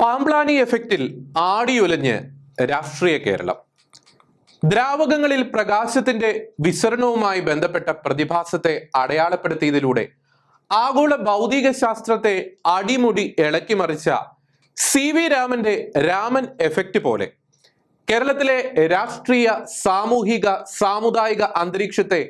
പാംപ്ലാനി എഫക്റ്റിൽ ആടിയുലഞ്ഞ് രാഷ്ട്രീയ കേരളം. ദ്രാവകങ്ങളിൽ പ്രകാശത്തിന്റെ വിസരണവുമായി ബന്ധപ്പെട്ട പ്രതിഭാസത്തെ അടയാളപ്പെടുത്തിയതിലൂടെ ആഗോള ഭൗതിക ശാസ്ത്രത്തെ അടിമുടി ഇളക്കിമറിച്ച സി വി രാമന്റെ രാമൻ എഫക്റ്റ് പോലെ കേരളത്തിലെ രാഷ്ട്രീയ സാമൂഹിക സാമുദായിക അന്തരീക്ഷത്തെ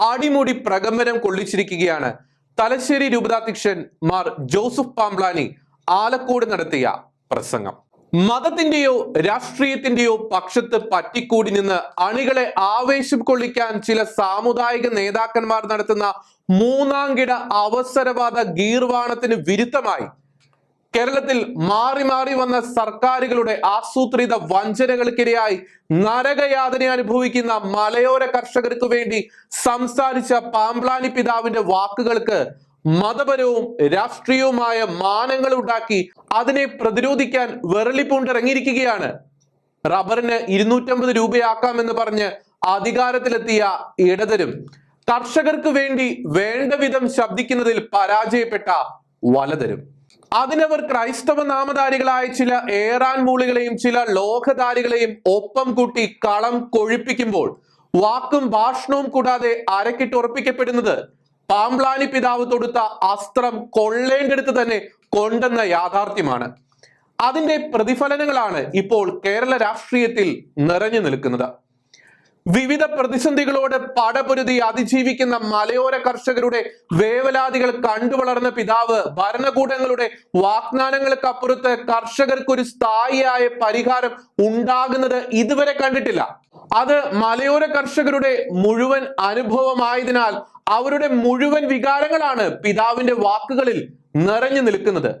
അടിമുടി പ്രകമ്പനം കൊള്ളിച്ചിരിക്കുകയാണ് തലശ്ശേരി രൂപതാധ്യക്ഷൻ മാർ ജോസഫ് പാംപ്ലാനി ആലക്കോട് നടത്തിയ പ്രസംഗം. മതത്തിന്റെയോ രാഷ്ട്രീയത്തിന്റെയോ പക്ഷത്ത് പറ്റിക്കൂടി നിന്ന് അണികളെ ആവേശം കൊള്ളിക്കാൻ ചില സാമുദായിക നേതാക്കന്മാർ നടത്തുന്ന മൂന്നാംകിട അവസരവാദ ഗീർവാണത്തിന് വിരുദ്ധമായി കേരളത്തിൽ മാറി മാറി വന്ന സർക്കാരുകളുടെ ആസൂത്രിത വഞ്ചനകൾക്കിരയായി നരകയാതന അനുഭവിക്കുന്ന മലയോര കർഷകർക്ക് വേണ്ടി സംസാരിച്ച പാമ്പ്ലാനി പിതാവിന്റെ വാക്കുകൾക്ക് മതപരവും രാഷ്ട്രീയവുമായ മാനങ്ങൾ ഉണ്ടാക്കി അതിനെ പ്രതിരോധിക്കാൻ വെറളിപ്പൂണ്ടിറങ്ങിയിരിക്കുകയാണ് റബ്ബറിന് ഇരുന്നൂറ്റമ്പത് രൂപയാക്കാമെന്ന് പറഞ്ഞ് അധികാരത്തിലെത്തിയ ഇടതരും കർഷകർക്ക് വേണ്ടി വേണ്ട വിധം ശബ്ദിക്കുന്നതിൽ പരാജയപ്പെട്ട വലതരും. അതിനവർ ക്രൈസ്തവ നാമധാരികളായ ചില ഏറാൻ മൂളികളെയും ചില ലോകധാരികളെയും ഒപ്പം കൂട്ടി കളം കൊഴിപ്പിക്കുമ്പോൾ വാക്കും ഭാഷണവും കൂടാതെ അരക്കിട്ട് അരക്കിട്ടുറപ്പിക്കപ്പെടുന്നത് പാമ്പ്ലാനി പിതാവ് തൊടുത്ത അസ്ത്രം കൊള്ളേണ്ടെടുത്ത് തന്നെ കൊണ്ടെന്ന യാഥാർത്ഥ്യമാണ്. അതിന്റെ പ്രതിഫലനങ്ങളാണ് ഇപ്പോൾ കേരള രാഷ്ട്രീയത്തിൽ നിറഞ്ഞു നിൽക്കുന്നത്. വിവിധ പ്രതിസന്ധികളോട് പടപൊരുതി അതിജീവിക്കുന്ന മലയോര കർഷകരുടെ വേവലാതികൾ കണ്ടുവളർന്ന പിതാവ് ഭരണകൂടങ്ങളുടെ വാഗ്ദാനങ്ങൾക്കപ്പുറത്ത് കർഷകർക്കൊരു സ്ഥായിയായ പരിഹാരം ഉണ്ടാകുന്നത് ഇതുവരെ കണ്ടിട്ടില്ല. അത് മലയോര കർഷകരുടെ മുഴുവൻ അനുഭവമായതിനാൽ അവരുടെ മുഴുവൻ വികാരങ്ങളാണ് പിതാവിന്റെ വാക്കുകളിൽ നിറഞ്ഞു നിൽക്കുന്നത്.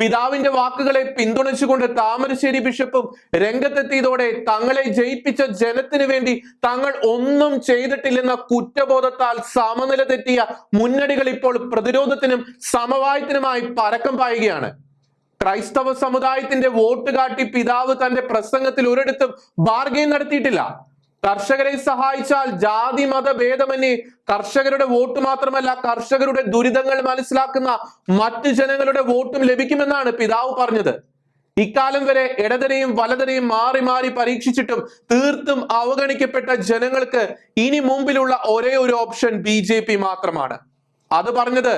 പിതാവിന്റെ വാക്കുകളെ പിന്തുണച്ചുകൊണ്ട് താമരശ്ശേരി ബിഷപ്പും രംഗത്തെത്തിയതോടെ തങ്ങളെ ജയിപ്പിച്ച ജനത്തിനു വേണ്ടി തങ്ങൾ ഒന്നും ചെയ്തിട്ടില്ലെന്ന കുറ്റബോധത്താൽ സമനില തെറ്റിയ മുന്നണികൾ ഇപ്പോൾ പ്രതിരോധത്തിനും സമവായത്തിനുമായി പരക്കം പായുകയാണ്. ക്രൈസ്തവ സമുദായത്തിന്റെ വോട്ട് കാട്ടി പിതാവ് തന്റെ പ്രസംഗത്തിൽ ഒരിടത്തും ബാർഗെയിൻ നടത്തിയിട്ടില്ല. കർഷകരെ സഹായിച്ചാൽ ജാതി മത ഭേദമന്യേ കർഷകരുടെ വോട്ട് മാത്രമല്ല കർഷകരുടെ ദുരിതങ്ങൾ മനസ്സിലാക്കുന്ന മറ്റു ജനങ്ങളുടെ വോട്ടും ലഭിക്കുമെന്നാണ് പിതാവ് പറഞ്ഞത്. ഇക്കാലം വരെ ഇടതരെയും വലതരെയും മാറി മാറി പരീക്ഷിച്ചിട്ടും തീർത്തും അവഗണിക്കപ്പെട്ട ജനങ്ങൾക്ക് ഇനി മുമ്പിലുള്ള ഒരേ ഒരു ഓപ്ഷൻ ബി മാത്രമാണ്. അത് പറഞ്ഞത്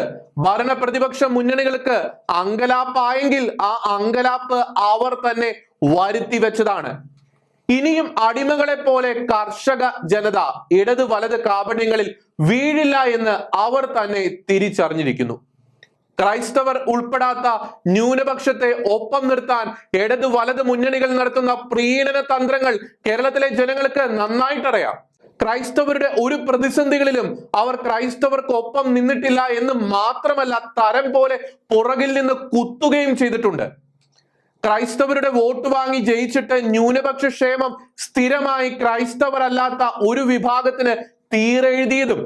ഭരണ പ്രതിപക്ഷ മുന്നണികൾക്ക് അങ്കലാപ്പായെങ്കിൽ ആ അങ്കലാപ്പ് അവർ തന്നെ വരുത്തി വെച്ചതാണ്. ഇനിയും അടിമകളെ പോലെ കർഷക ജനത ഇടത് വലത് കാപട്യങ്ങളിൽ വീഴില്ല എന്ന് അവർ തന്നെ തിരിച്ചറിഞ്ഞിരിക്കുന്നു. ക്രൈസ്തവർ ഉൾപ്പെടാത്ത ന്യൂനപക്ഷത്തെ ഒപ്പം നിർത്താൻ ഇടത് വലത് മുന്നണികൾ നടത്തുന്ന പ്രീണന തന്ത്രങ്ങൾ കേരളത്തിലെ ജനങ്ങൾക്ക് നന്നായിട്ടറിയാം. ക്രൈസ്തവരുടെ ഒരു പ്രതിസന്ധികളിലും അവർ ക്രൈസ്തവർക്ക് ഒപ്പം നിന്നിട്ടില്ല എന്ന് മാത്രമല്ല തരം പോലെ പുറകിൽ നിന്ന് കുത്തുകയും ചെയ്തിട്ടുണ്ട്. ക്രൈസ്തവരുടെ വോട്ട് വാങ്ങി ജയിച്ചിട്ട് ന്യൂനപക്ഷ ക്ഷേമം സ്ഥിരമായി ക്രൈസ്തവരല്ലാത്ത ഒരു വിഭാഗത്തിന് തീരെഴുതിയതും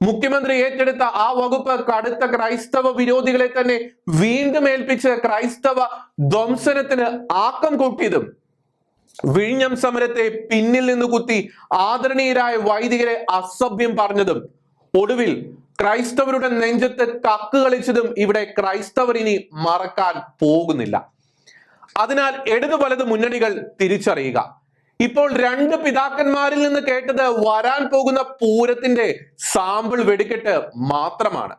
മുഖ്യമന്ത്രി ഏറ്റെടുത്ത ആ വകുപ്പ് കടുത്ത ക്രൈസ്തവ വിരോധികളെ തന്നെ വീണ്ടും ഏൽപ്പിച്ച് ക്രൈസ്തവ ധ്വംസനത്തിന് ആക്കം കൂട്ടിയതും വിഴിഞ്ഞം സമരത്തെ പിന്നിൽ നിന്ന് കുത്തി ആദരണീയരായ വൈദികരെ അസഭ്യം പറഞ്ഞതും ഒടുവിൽ ക്രൈസ്തവരുടെ നെഞ്ചത്ത് കക്ക് കളിച്ചതും ഇവിടെ ക്രൈസ്തവർ ഇനി മറക്കാൻ പോകുന്നില്ല. അതിനാൽ ഇടത് വലത് മുന്നണികൾ തിരിച്ചറിയുക. ഇപ്പോൾ രണ്ട് പിതാക്കന്മാരിൽ നിന്ന് കേട്ടത് വരാൻ പോകുന്ന പൂരത്തിന്റെ സാമ്പിൾ വെടിക്കെട്ട് മാത്രമാണ്.